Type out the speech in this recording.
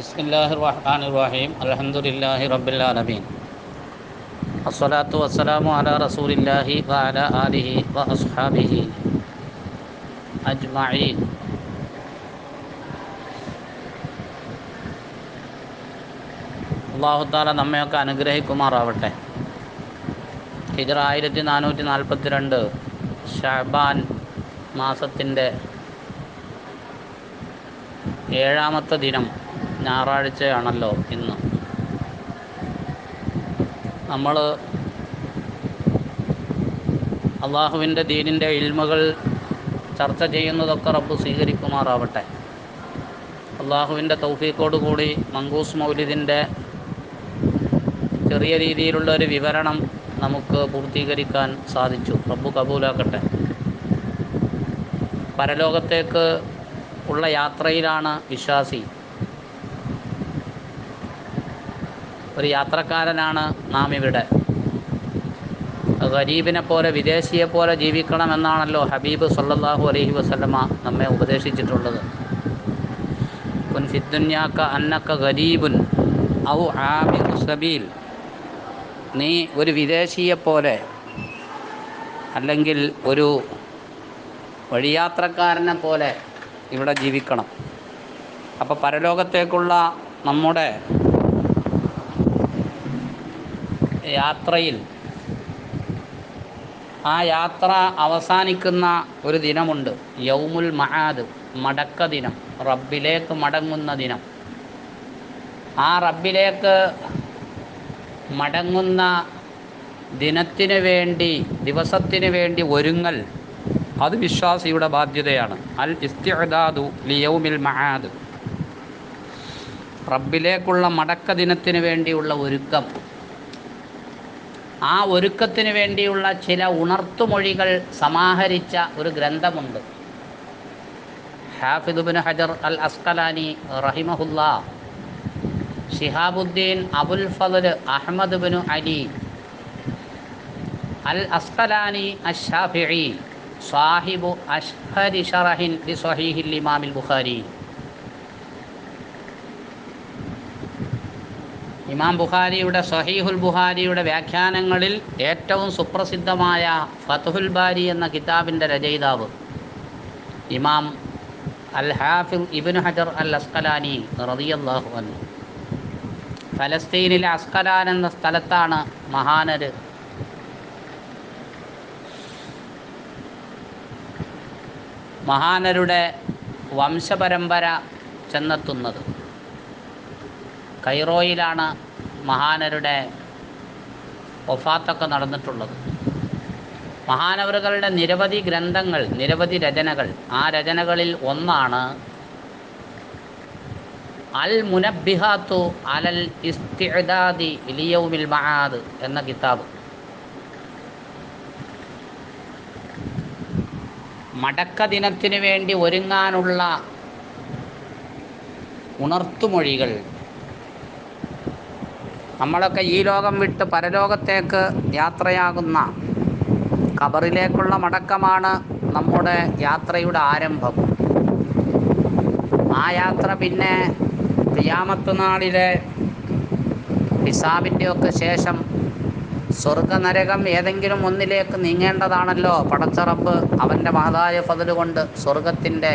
ബിസ്മില്ലാഹി റഹീം വസ്സലാമു റസൂലില്ലാഹി ആലിഹി അജ്മഈൻ. അള്ളാഹുത്താല നമ്മയൊക്കെ അനുഗ്രഹിക്കുമാറാവട്ടെ. ഹിജറ ആയിരത്തി നാനൂറ്റി നാൽപ്പത്തി രണ്ട് ഷഹബാൻ മാസത്തിന്റെ ഏഴാമത്തെ ദിനം ഞായറാഴ്ചയാണല്ലോ ഇന്ന്. നമ്മൾ അള്ളാഹുവിന്റെ ദീനിന്റെ ഇൽമകൾ ചർച്ച ചെയ്യുന്നതൊക്കെ റബ്ബ് സ്വീകരിക്കുമാറാവട്ടെ. അള്ളാഹുവിന്റെ തൗഫീഖോട് കൂടി മങ്കൂസ് മൗലിദിന്റെ ചെറിയ രീതിയിലുള്ള ഒരു വിവരണം നമുക്ക് പൂർത്തീകരിക്കാൻ സാധിച്ചു. റബ്ബു കബൂലാക്കട്ടെ. പരലോകത്തേക്ക് ഉള്ള യാത്രയിലാണ് വിശ്വാസി. ഒരു യാത്രക്കാരനാണ് നാം ഇവിടെ. ഗരീബിനെ പോലെ വിദേശിയെ പോലെ ജീവിക്കണം ജീവിക്കണമെന്നാണല്ലോ ഹബീബ് സല്ലാഹു അലഹി വസല്ലമ നമ്മെ ഉപദേശിച്ചിട്ടുള്ളത്. കുൻ ഫിദ്ദുന്യാക്ക അന്നക്ക ഗരീബുൻ ഔ ആമിറു സബീൽ. നീ ഒരു വിദേശിയെ പോലെ അല്ലെങ്കിൽ ഒരു വഴിയാത്രക്കാരനെ പോലെ ഇവിടെ ജീവിക്കണം. അപ്പോൾ പരലോകത്തേക്കുള്ള നമ്മുടെ യാത്രയിൽ. ആ യാത്ര അവസാനിക്കുന്ന ഒരു ദിനമുണ്ട്. യൗമുൽ മഹാദ് മടക്ക ദിനം. റബ്ബിലേക്ക് മടങ്ങുന്ന ദിനം. ആ റബ്ബിലേക്ക് മടങ്ങുന്ന ദിനത്തിന് വേണ്ടി ദിവസത്തിന് വേണ്ടി ഒരുങ്ങൽ അത് വിശ്വാസിയുടെ ബാധ്യതയാണ്. അൽ ഇസ്തിഅദാദു ലിയൗമിൽ മഹാദ് റബ്ബിലേക്കുള്ള മടക്ക ദിനത്തിന് വേണ്ടിയുള്ള ഒരുക്കം. ആ ഒരുക്കത്തിന് വേണ്ടിയുള്ള ചില ഉണർത്തുമൊഴികൾ സമാഹരിച്ച ഒരു ഗ്രന്ഥമുണ്ട്. ഹാഫിദുബിൻ ഹജർ അൽ അസ്കലാനി റഹിമഹുല്ല. Shihabuddin Abul Fadl Ahmad bin Ali. Al Asqalani അഷാഫിഇ സാഹിബു അഷ്ഹരി ഷറഹിൻ ബി സഹീഹിൽ ഇമാമിൽ ബുഖാരി. ഇമാം ബുഖാരിയുടെ സഹീഹുൽ ബുഖാരിയുടെ വ്യാഖ്യാനങ്ങളിൽ ഏറ്റവും സുപ്രസിദ്ധമായ ഫതുഹുൽ ബാരി എന്ന കിതാബിന്റെ രചയിതാവ് ഇമാം അൽ ഹാഫിൽ ഇബിൻ ഹജർ അൽ അസ്കലാനി റതിയല്ലാഹു അന്നു ഫലസ്തീനിലെ അസ്കലാൻ എന്ന സ്ഥലത്താണ് മഹാനര് മഹാനരുടെ വംശപരമ്പര ചെന്നെത്തുന്നത്. കൈറോയിലാണ് മഹാനരുടെ ഒഫാത്തൊക്കെ നടന്നിട്ടുള്ളത്. മഹാനവറുകളുടെ നിരവധി ഗ്രന്ഥങ്ങൾ നിരവധി രചനകൾ ആ രചനകളിൽ ഒന്നാണ് അൽ മുനബിഹാത്തു അലൽ ഇസ്തിദാദി ഇലിയൗമിൽ മഹാദ് എന്ന കിതാബ്. മടക്ക ദിനത്തിന് വേണ്ടി ഒരുങ്ങാനുള്ള ഉണർത്തുമൊഴികൾ നമ്മളൊക്കെ ഈ ലോകം വിട്ട് പരലോകത്തേക്ക് യാത്രയാകുന്ന കബറിലേക്കുള്ള മടക്കമാണ് നമ്മുടെ യാത്രയുടെ ആരംഭം. ആ യാത്ര പിന്നെ ഖിയാമത്ത് നാളിലെ ഹിസാബിന്റെയൊക്കെ ശേഷം സ്വർഗനരകം ഏതെങ്കിലും ഒന്നിലേക്ക് നീങ്ങേണ്ടതാണല്ലോ പടച്ചറപ്പ് അവന്റെ മഹതായ ഫതിലുകൊണ്ട് സ്വർഗത്തിന്റെ